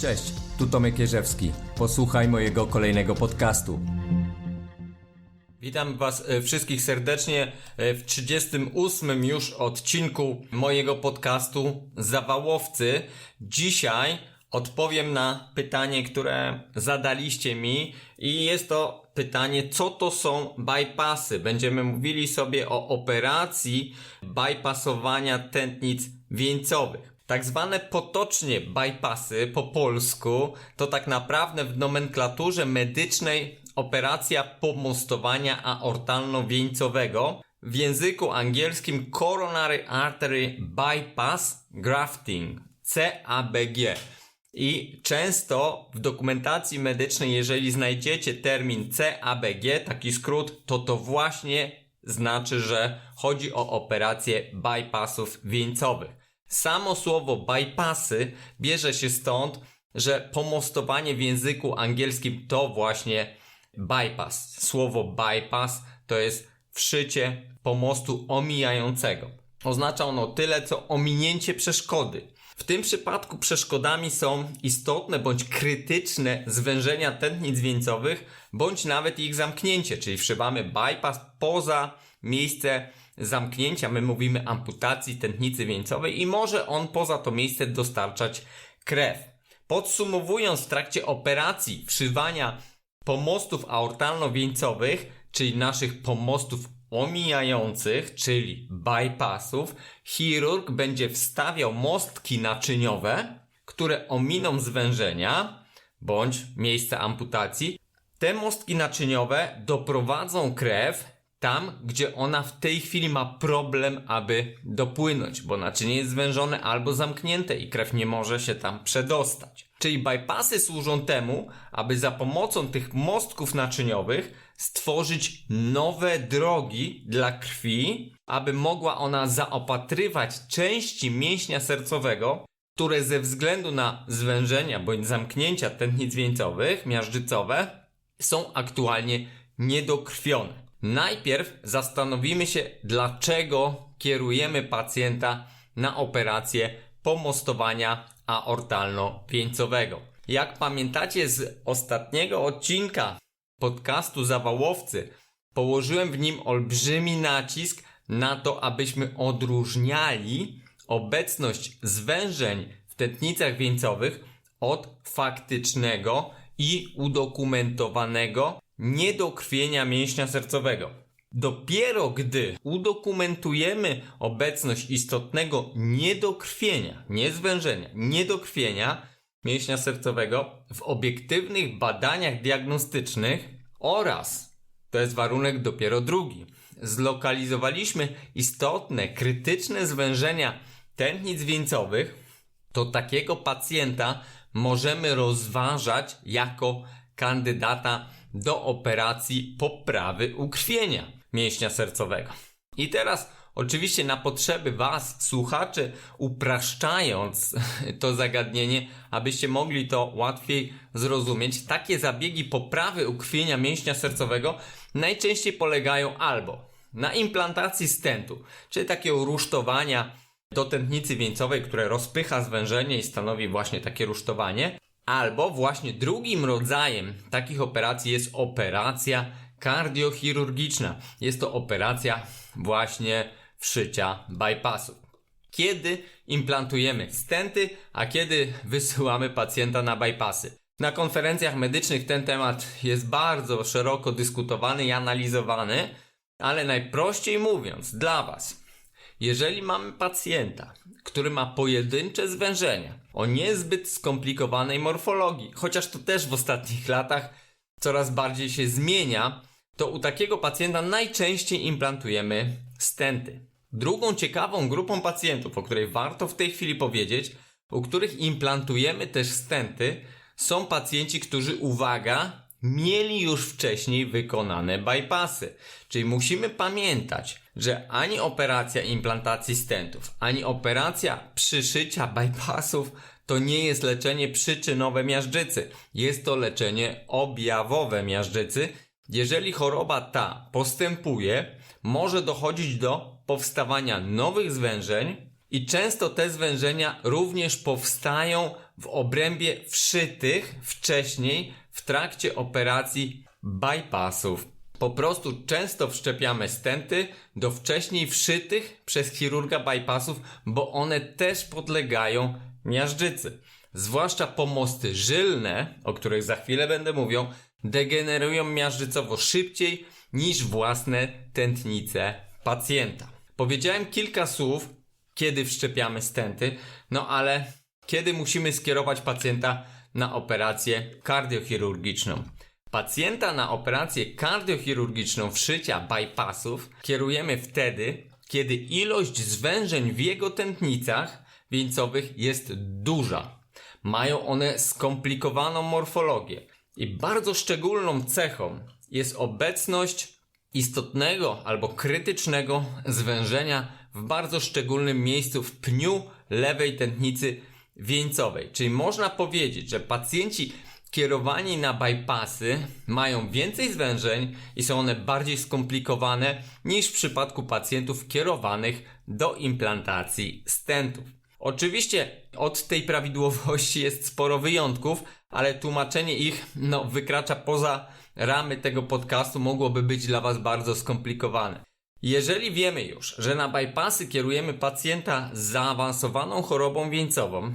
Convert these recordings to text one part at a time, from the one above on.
Cześć, tu Tomek Jerzewski. Posłuchaj mojego kolejnego podcastu. Witam Was e, wszystkich serdecznie e, w 38 już odcinku mojego podcastu Zawałowcy. Dzisiaj odpowiem na pytanie, które zadaliście mi i jest to pytanie, co to są bypassy. Będziemy mówili sobie o operacji bypassowania tętnic wieńcowych. Tak zwane potocznie bypassy po polsku to tak naprawdę w nomenklaturze medycznej operacja pomostowania aortalno-wieńcowego. W języku angielskim Coronary Artery Bypass Grafting CABG. I często w dokumentacji medycznej, jeżeli znajdziecie termin CABG, taki skrót, to to właśnie znaczy, że chodzi o operację bypassów wieńcowych. Samo słowo bypassy bierze się stąd, że pomostowanie w języku angielskim to właśnie bypass. Słowo bypass to jest wszycie pomostu omijającego. Oznacza ono tyle, co ominięcie przeszkody. W tym przypadku przeszkodami są istotne bądź krytyczne zwężenia tętnic wieńcowych, bądź nawet ich zamknięcie, czyli wszywamy bypass poza miejsce zamknięcia, my mówimy amputacji tętnicy wieńcowej i może on poza to miejsce dostarczać krew. Podsumowując, w trakcie operacji wszywania pomostów aortalno-wieńcowych, czyli naszych pomostów omijających, czyli bypassów, chirurg będzie wstawiał mostki naczyniowe, które ominą zwężenia bądź miejsce amputacji. Te mostki naczyniowe doprowadzą krew tam, gdzie ona w tej chwili ma problem, aby dopłynąć, bo naczynie jest zwężone albo zamknięte i krew nie może się tam przedostać. Czyli bypassy służą temu, aby za pomocą tych mostków naczyniowych stworzyć nowe drogi dla krwi, aby mogła ona zaopatrywać części mięśnia sercowego, które ze względu na zwężenia bądź zamknięcia tętnic wieńcowych, miażdżycowe, są aktualnie niedokrwione. Najpierw zastanowimy się, dlaczego kierujemy pacjenta na operację pomostowania aortalno-wieńcowego. Jak pamiętacie z ostatniego odcinka podcastu Zawałowcy, położyłem w nim olbrzymi nacisk na to, abyśmy odróżniali obecność zwężeń w tętnicach wieńcowych od faktycznego i udokumentowanego niedokrwienia mięśnia sercowego. Dopiero gdy udokumentujemy obecność istotnego niedokrwienia, nie zwężenia, niedokrwienia mięśnia sercowego w obiektywnych badaniach diagnostycznych oraz, to jest warunek dopiero drugi, zlokalizowaliśmy istotne, krytyczne zwężenia tętnic wieńcowych, to takiego pacjenta możemy rozważać jako kandydata do operacji poprawy ukrwienia mięśnia sercowego. I teraz oczywiście na potrzeby Was, słuchaczy, upraszczając to zagadnienie, abyście mogli to łatwiej zrozumieć, takie zabiegi poprawy ukrwienia mięśnia sercowego najczęściej polegają albo na implantacji stentu, czyli takiego rusztowania do tętnicy wieńcowej, które rozpycha zwężenie i stanowi właśnie takie rusztowanie, Albo właśnie drugim rodzajem takich operacji jest operacja kardiochirurgiczna. Jest to operacja właśnie wszycia bypassu. Kiedy implantujemy stenty, a kiedy wysyłamy pacjenta na bypassy. Na konferencjach medycznych ten temat jest bardzo szeroko dyskutowany i analizowany, ale najprościej mówiąc, dla Was, jeżeli mamy pacjenta, który ma pojedyncze zwężenia o niezbyt skomplikowanej morfologii, chociaż to też w ostatnich latach coraz bardziej się zmienia, to u takiego pacjenta najczęściej implantujemy stenty. Drugą ciekawą grupą pacjentów, o której warto w tej chwili powiedzieć, u których implantujemy też stenty, są pacjenci, którzy, uwaga, mieli już wcześniej wykonane bypassy. Czyli musimy pamiętać, że ani operacja implantacji stentów, ani operacja przyszycia bypassów to nie jest leczenie przyczynowe miażdżycy. Jest to leczenie objawowe miażdżycy. Jeżeli choroba ta postępuje, może dochodzić do powstawania nowych zwężeń, I często te zwężenia również powstają w obrębie wszytych wcześniej w trakcie operacji bypassów. Po prostu często wszczepiamy stenty do wcześniej wszytych przez chirurga bypassów, bo one też podlegają miażdżycy. Zwłaszcza pomosty żylne, o których za chwilę będę mówił, degenerują miażdżycowo szybciej niż własne tętnice pacjenta. Powiedziałem kilka słów, kiedy wszczepiamy stenty, no ale kiedy musimy skierować pacjenta na operację kardiochirurgiczną. Pacjenta na operację kardiochirurgiczną wszycia bypassów kierujemy wtedy, kiedy ilość zwężeń w jego tętnicach wieńcowych jest duża. Mają one skomplikowaną morfologię i bardzo szczególną cechą jest obecność istotnego albo krytycznego zwężenia w bardzo szczególnym miejscu w pniu lewej tętnicy wieńcowej. Czyli można powiedzieć, że pacjenci kierowani na bypassy mają więcej zwężeń i są one bardziej skomplikowane niż w przypadku pacjentów kierowanych do implantacji stentów. Oczywiście od tej prawidłowości jest sporo wyjątków, ale tłumaczenie ich no, wykracza poza ramy tego podcastu, mogłoby być dla Was bardzo skomplikowane. Jeżeli wiemy już, że na bypassy kierujemy pacjenta z zaawansowaną chorobą wieńcową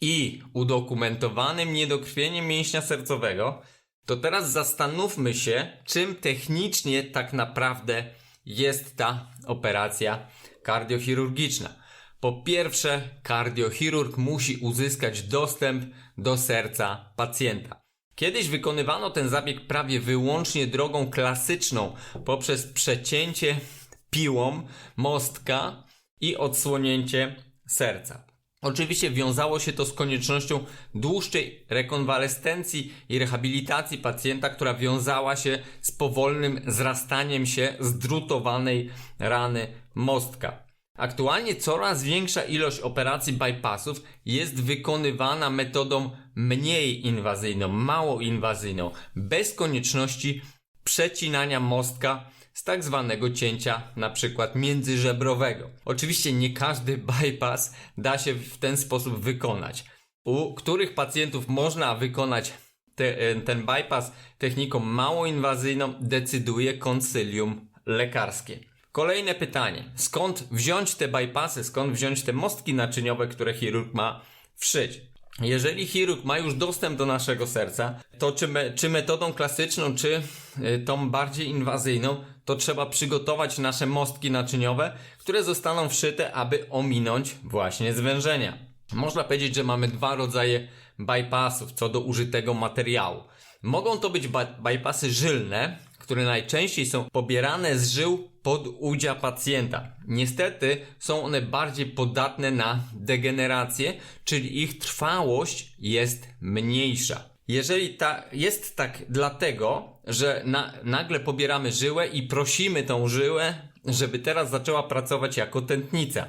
i udokumentowanym niedokrwieniem mięśnia sercowego, to teraz zastanówmy się, czym technicznie tak naprawdę jest ta operacja kardiochirurgiczna. Po pierwsze, kardiochirurg musi uzyskać dostęp do serca pacjenta. Kiedyś wykonywano ten zabieg prawie wyłącznie drogą klasyczną poprzez przecięcie piłą mostka i odsłonięcie serca. Oczywiście wiązało się to z koniecznością dłuższej rekonwalescencji i rehabilitacji pacjenta, która wiązała się z powolnym zrastaniem się zdrutowanej rany mostka. Aktualnie coraz większa ilość operacji bypassów jest wykonywana metodą mniej inwazyjną, mało inwazyjną, bez konieczności przecinania mostka z tak zwanego cięcia na przykład międzyżebrowego. Oczywiście nie każdy bypass da się w ten sposób wykonać. U których pacjentów można wykonać te, ten bypass techniką mało inwazyjną decyduje konsylium lekarskie. Kolejne pytanie. Skąd wziąć te bypassy, skąd wziąć te mostki naczyniowe, które chirurg ma wszyć? Jeżeli chirurg ma już dostęp do naszego serca, to czy, me, czy metodą klasyczną, czy y, tą bardziej inwazyjną, to trzeba przygotować nasze mostki naczyniowe, które zostaną wszyte, aby ominąć właśnie zwężenia. Można powiedzieć, że mamy dwa rodzaje bypassów co do użytego materiału. Mogą to być bypassy żylne, które najczęściej są pobierane z żył pod udzia pacjenta. Niestety są one bardziej podatne na degenerację, czyli ich trwałość jest mniejsza. Jeżeli ta, jest tak dlatego, że na, nagle pobieramy żyłę i prosimy tą żyłę, żeby teraz zaczęła pracować jako tętnica.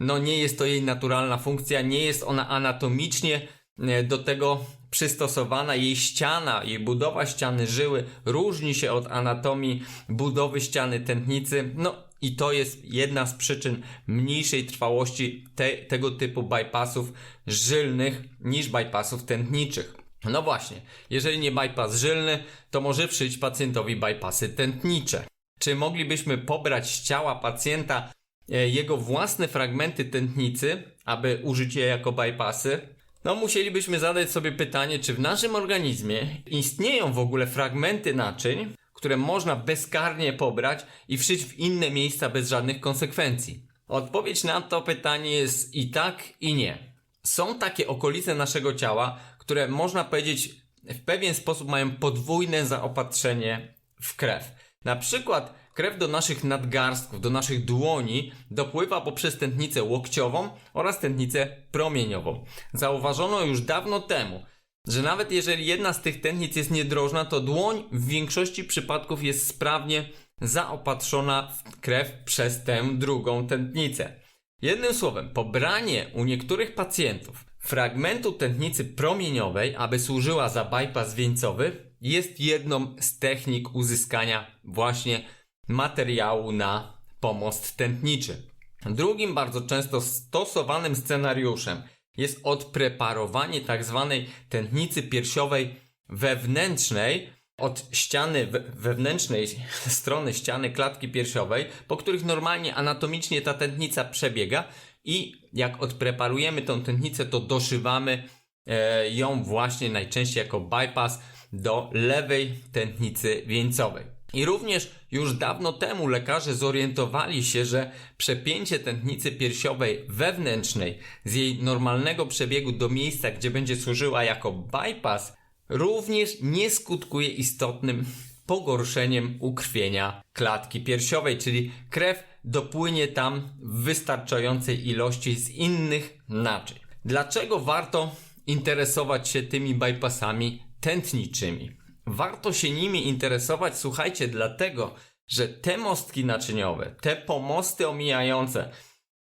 No nie jest to jej naturalna funkcja, nie jest ona anatomicznie e, do tego przystosowana, jej ściana, jej budowa ściany żyły różni się od anatomii budowy ściany tętnicy. No i to jest jedna z przyczyn mniejszej trwałości te, tego typu bypassów żylnych niż bypassów tętniczych. No właśnie, jeżeli nie bypass żylny, to może wszyć pacjentowi bypassy tętnicze. Czy moglibyśmy pobrać z ciała pacjenta e, jego własne fragmenty tętnicy, aby użyć je jako bypassy? No, musielibyśmy zadać sobie pytanie, czy w naszym organizmie istnieją w ogóle fragmenty naczyń, które można bezkarnie pobrać i wszyć w inne miejsca bez żadnych konsekwencji. Odpowiedź na to pytanie jest i tak, i nie. Są takie okolice naszego ciała, które można powiedzieć w pewien sposób mają podwójne zaopatrzenie w krew. Na przykład krew do naszych nadgarstków, do naszych dłoni dopływa poprzez tętnicę łokciową oraz tętnicę promieniową. Zauważono już dawno temu, że nawet jeżeli jedna z tych tętnic jest niedrożna, to dłoń w większości przypadków jest sprawnie zaopatrzona w krew przez tę drugą tętnicę. Jednym słowem, pobranie u niektórych pacjentów fragmentu tętnicy promieniowej, aby służyła za bypass wieńcowy, jest jedną z technik uzyskania właśnie materiału na pomost tętniczy. Drugim bardzo często stosowanym scenariuszem jest odpreparowanie tak zwanej tętnicy piersiowej wewnętrznej od ściany wewnętrznej strony ściany klatki piersiowej, po których normalnie anatomicznie ta tętnica przebiega i jak odpreparujemy tą tętnicę, to doszywamy e, ją właśnie najczęściej jako bypass do lewej tętnicy wieńcowej. I również już dawno temu lekarze zorientowali się, że przepięcie tętnicy piersiowej wewnętrznej z jej normalnego przebiegu do miejsca, gdzie będzie służyła jako bypass, również nie skutkuje istotnym pogorszeniem ukrwienia klatki piersiowej, czyli krew dopłynie tam w wystarczającej ilości z innych naczyń. Dlaczego warto interesować się tymi bypassami tętniczymi? Warto się nimi interesować, słuchajcie, dlatego, że te mostki naczyniowe, te pomosty omijające,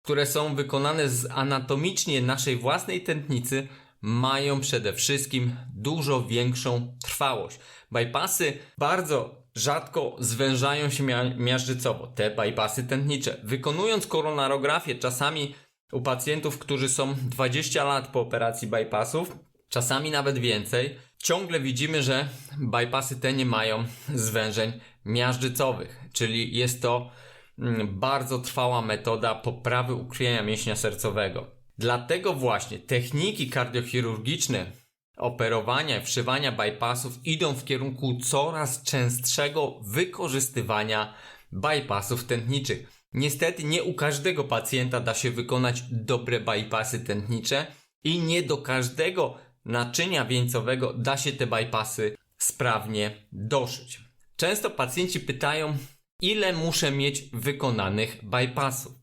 które są wykonane z anatomicznie naszej własnej tętnicy, mają przede wszystkim dużo większą trwałość. Bypassy bardzo rzadko zwężają się miażdżycowo, te bypassy tętnicze. Wykonując koronarografię czasami u pacjentów, którzy są 20 lat po operacji bypassów, czasami nawet więcej, ciągle widzimy, że bypassy te nie mają zwężeń miażdżycowych, czyli jest to mm, bardzo trwała metoda poprawy ukrwienia mięśnia sercowego. Dlatego właśnie techniki kardiochirurgiczne operowania i wszywania bypassów idą w kierunku coraz częstszego wykorzystywania bypassów tętniczych. Niestety nie u każdego pacjenta da się wykonać dobre bypassy tętnicze i nie do każdego naczynia wieńcowego da się te bypassy sprawnie doszyć. Często pacjenci pytają, ile muszę mieć wykonanych bypassów.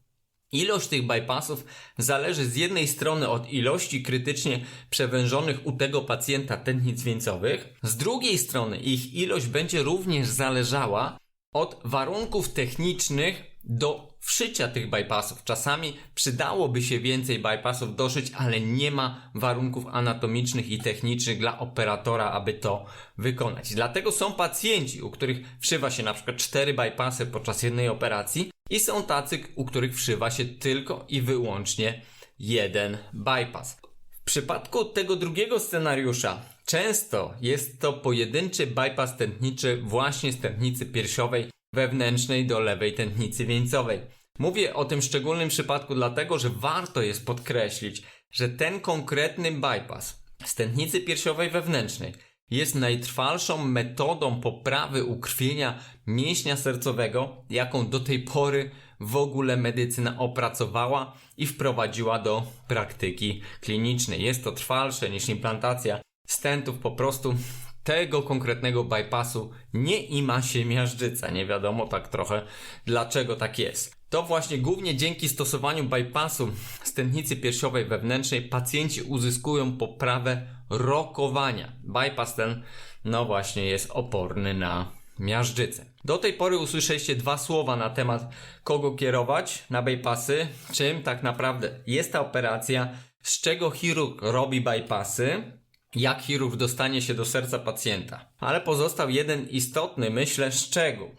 Ilość tych bypassów zależy z jednej strony od ilości krytycznie przewężonych u tego pacjenta tętnic wieńcowych, z drugiej strony ich ilość będzie również zależała od warunków technicznych do wszycia tych bypassów. Czasami przydałoby się więcej bypassów doszyć, ale nie ma warunków anatomicznych i technicznych dla operatora, aby to wykonać. Dlatego są pacjenci, u których wszywa się na przykład cztery bypassy podczas jednej operacji i są tacy, u których wszywa się tylko i wyłącznie jeden bypass. W przypadku tego drugiego scenariusza często jest to pojedynczy bypass tętniczy właśnie z tętnicy piersiowej wewnętrznej do lewej tętnicy wieńcowej. Mówię o tym szczególnym przypadku dlatego, że warto jest podkreślić, że ten konkretny bypass z tętnicy piersiowej wewnętrznej jest najtrwalszą metodą poprawy ukrwienia mięśnia sercowego, jaką do tej pory w ogóle medycyna opracowała i wprowadziła do praktyki klinicznej. Jest to trwalsze niż implantacja stentów, po prostu tego konkretnego bypassu nie ima się miażdżyca. Nie wiadomo tak trochę dlaczego tak jest. To właśnie głównie dzięki stosowaniu bypassu stętnicy piersiowej wewnętrznej pacjenci uzyskują poprawę rokowania. Bypass ten, no właśnie, jest oporny na miażdżycę. Do tej pory usłyszeliście dwa słowa na temat kogo kierować na bypassy, czym tak naprawdę jest ta operacja, z czego chirurg robi bypassy jak chirurg dostanie się do serca pacjenta. Ale pozostał jeden istotny, myślę, szczegół.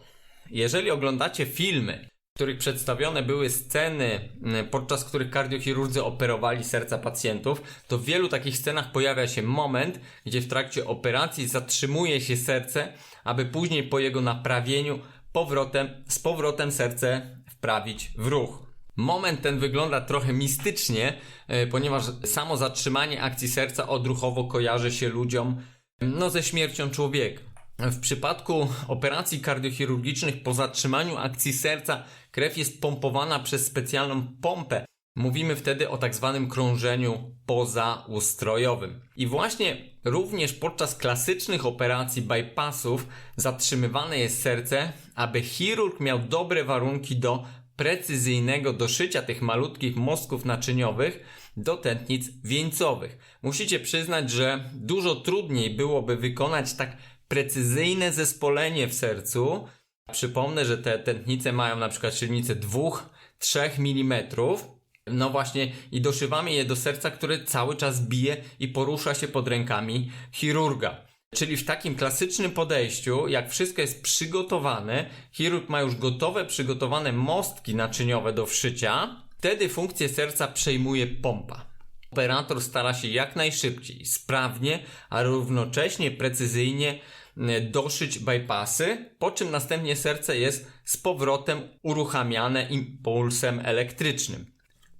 Jeżeli oglądacie filmy, w których przedstawione były sceny, podczas których kardiochirurdzy operowali serca pacjentów, to w wielu takich scenach pojawia się moment, gdzie w trakcie operacji zatrzymuje się serce, aby później po jego naprawieniu powrotem, z powrotem serce wprawić w ruch. Moment ten wygląda trochę mistycznie, e, ponieważ samo zatrzymanie akcji serca odruchowo kojarzy się ludziom no, ze śmiercią człowieka. W przypadku operacji kardiochirurgicznych po zatrzymaniu akcji serca krew jest pompowana przez specjalną pompę. Mówimy wtedy o tak zwanym krążeniu pozaustrojowym. I właśnie również podczas klasycznych operacji bypassów zatrzymywane jest serce, aby chirurg miał dobre warunki do precyzyjnego doszycia tych malutkich mostków naczyniowych do tętnic wieńcowych. Musicie przyznać, że dużo trudniej byłoby wykonać tak precyzyjne zespolenie w sercu. Przypomnę, że te tętnice mają na przykład średnicę 2-3 mm. No właśnie, i doszywamy je do serca, które cały czas bije i porusza się pod rękami chirurga. Czyli w takim klasycznym podejściu, jak wszystko jest przygotowane, chirurg ma już gotowe, przygotowane mostki naczyniowe do wszycia, Wtedy funkcję serca przejmuje pompa. Operator stara się jak najszybciej, sprawnie, a równocześnie precyzyjnie doszyć bypassy, po czym następnie serce jest z powrotem uruchamiane impulsem elektrycznym.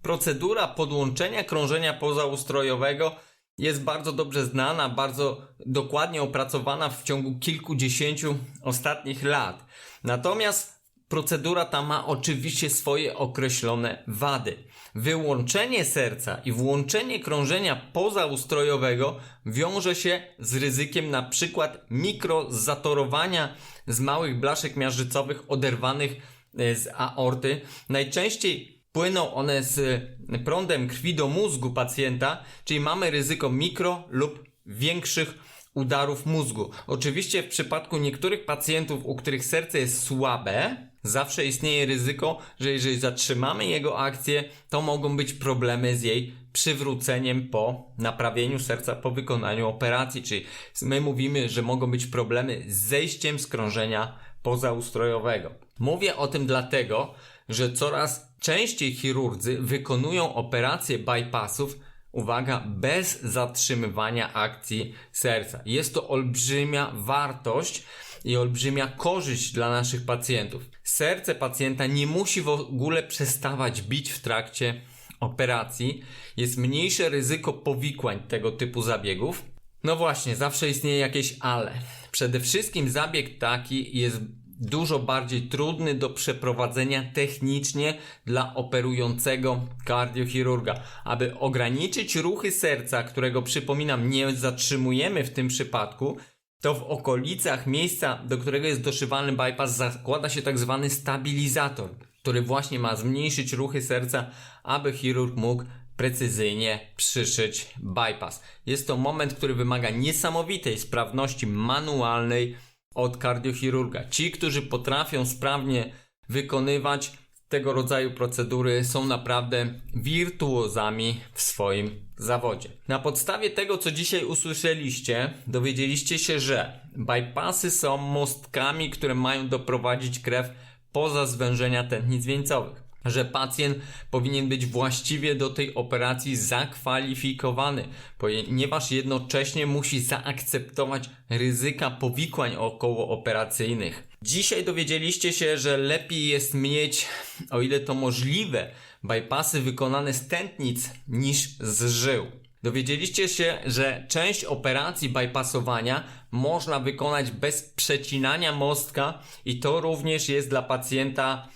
Procedura podłączenia krążenia pozaustrojowego jest bardzo dobrze znana, bardzo dokładnie opracowana w ciągu kilkudziesięciu ostatnich lat. Natomiast procedura ta ma oczywiście swoje określone wady. Wyłączenie serca i włączenie krążenia pozaustrojowego wiąże się z ryzykiem na przykład mikrozatorowania z małych blaszek miażdżycowych oderwanych e, z aorty. Najczęściej płyną one z prądem krwi do mózgu pacjenta, czyli mamy ryzyko mikro lub większych udarów mózgu. Oczywiście w przypadku niektórych pacjentów, u których serce jest słabe, zawsze istnieje ryzyko, że jeżeli zatrzymamy jego akcję, to mogą być problemy z jej przywróceniem po naprawieniu serca po wykonaniu operacji, czyli my mówimy, że mogą być problemy z zejściem z krążenia pozaustrojowego. Mówię o tym dlatego, że coraz częściej chirurdzy wykonują operacje bypassów uwaga, bez zatrzymywania akcji serca. Jest to olbrzymia wartość i olbrzymia korzyść dla naszych pacjentów. Serce pacjenta nie musi w ogóle przestawać bić w trakcie operacji. Jest mniejsze ryzyko powikłań tego typu zabiegów. No właśnie, zawsze istnieje jakieś ale. Przede wszystkim zabieg taki jest dużo bardziej trudny do przeprowadzenia technicznie dla operującego kardiochirurga. Aby ograniczyć ruchy serca, którego przypominam nie zatrzymujemy w tym przypadku, to w okolicach miejsca, do którego jest doszywany bypass, zakłada się tak zwany stabilizator, który właśnie ma zmniejszyć ruchy serca, aby chirurg mógł precyzyjnie przyszyć bypass. Jest to moment, który wymaga niesamowitej sprawności manualnej, od kardiochirurga. Ci, którzy potrafią sprawnie wykonywać tego rodzaju procedury, są naprawdę wirtuozami w swoim zawodzie. Na podstawie tego, co dzisiaj usłyszeliście, dowiedzieliście się, że bypassy są mostkami, które mają doprowadzić krew poza zwężenia tętnic wieńcowych że pacjent powinien być właściwie do tej operacji zakwalifikowany, ponieważ jednocześnie musi zaakceptować ryzyka powikłań okołooperacyjnych. Dzisiaj dowiedzieliście się, że lepiej jest mieć, o ile to możliwe, bypassy wykonane z tętnic niż z żył. Dowiedzieliście się, że część operacji bypassowania można wykonać bez przecinania mostka i to również jest dla pacjenta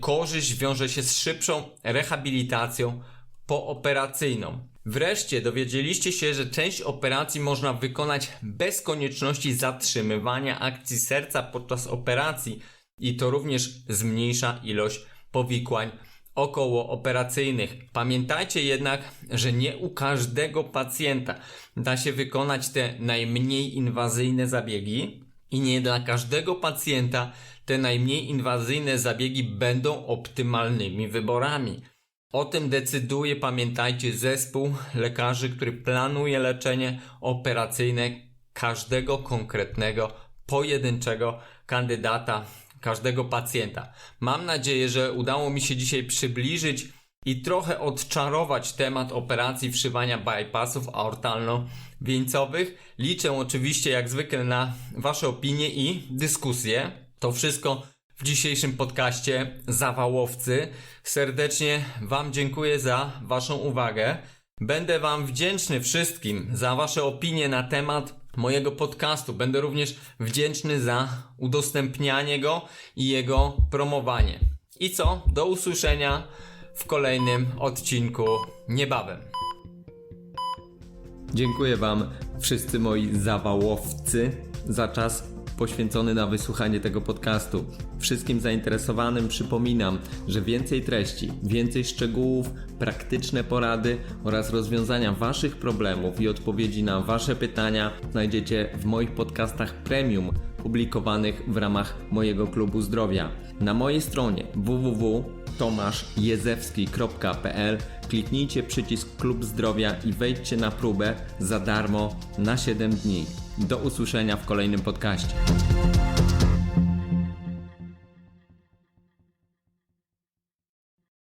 korzyść wiąże się z szybszą rehabilitacją pooperacyjną. Wreszcie dowiedzieliście się, że część operacji można wykonać bez konieczności zatrzymywania akcji serca podczas operacji i to również zmniejsza ilość powikłań okołooperacyjnych. Pamiętajcie jednak, że nie u każdego pacjenta da się wykonać te najmniej inwazyjne zabiegi i nie dla każdego pacjenta te najmniej inwazyjne zabiegi będą optymalnymi wyborami. O tym decyduje, pamiętajcie, zespół lekarzy, który planuje leczenie operacyjne każdego konkretnego, pojedynczego kandydata, każdego pacjenta. Mam nadzieję, że udało mi się dzisiaj przybliżyć i trochę odczarować temat operacji wszywania bypassów aortalno-wieńcowych. Liczę oczywiście jak zwykle na Wasze opinie i dyskusje. To wszystko w dzisiejszym podcaście Zawałowcy. Serdecznie Wam dziękuję za Waszą uwagę. Będę Wam wdzięczny wszystkim za Wasze opinie na temat mojego podcastu. Będę również wdzięczny za udostępnianie go i jego promowanie. I co? Do usłyszenia w kolejnym odcinku niebawem. Dziękuję Wam, wszyscy moi zawałowcy, za czas poświęcony na wysłuchanie tego podcastu. Wszystkim zainteresowanym przypominam, że więcej treści, więcej szczegółów, praktyczne porady oraz rozwiązania Waszych problemów i odpowiedzi na Wasze pytania znajdziecie w moich podcastach premium publikowanych w ramach mojego klubu zdrowia. Na mojej stronie www.tomaszjezewski.pl kliknijcie przycisk Klub Zdrowia i wejdźcie na próbę za darmo na 7 dni. Do usłyszenia w kolejnym podcaście.